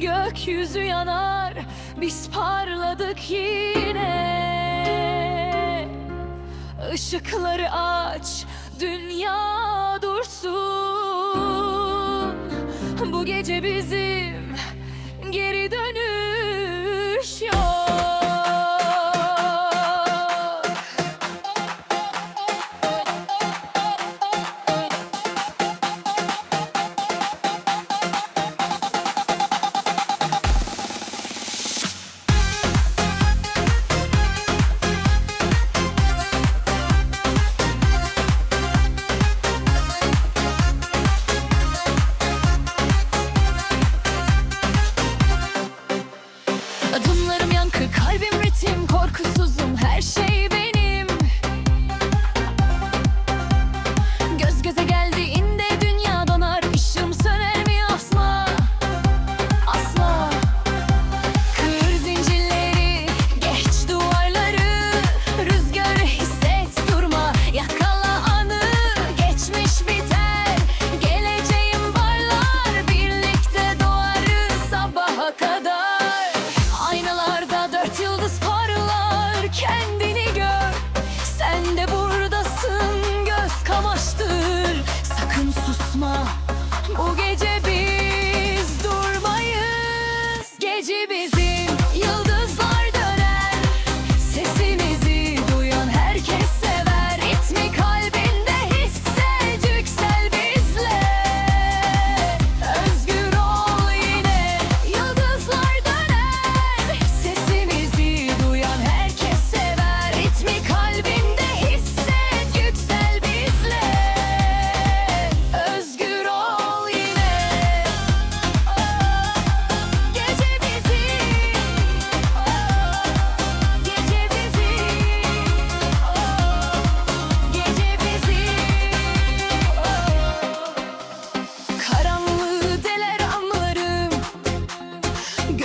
gökyüzü yanar Biz parladık yine. Işıkları aç dünya dursun. Bu gece bizim geri dönüş.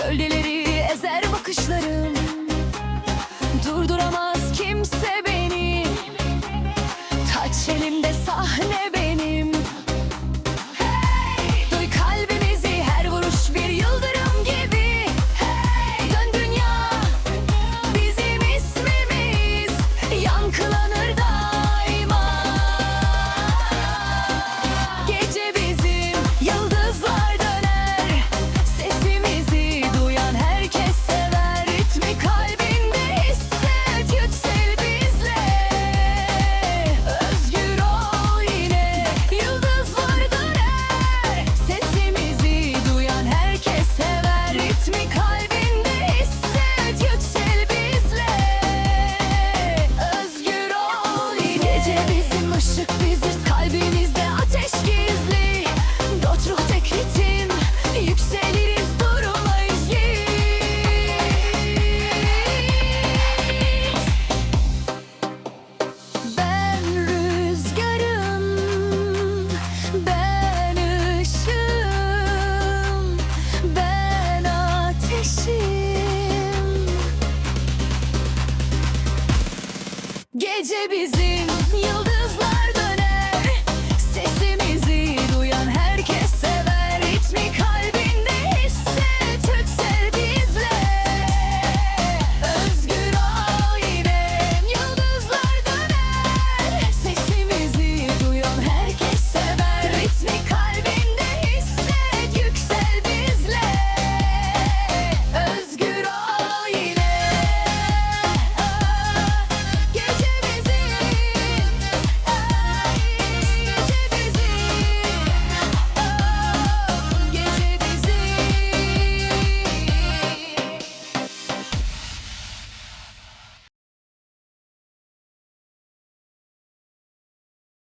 Gölgeleri ezer bakışlarım. Durduramaz kimse beni. Taç elimde sahne benim gece bizim yıldız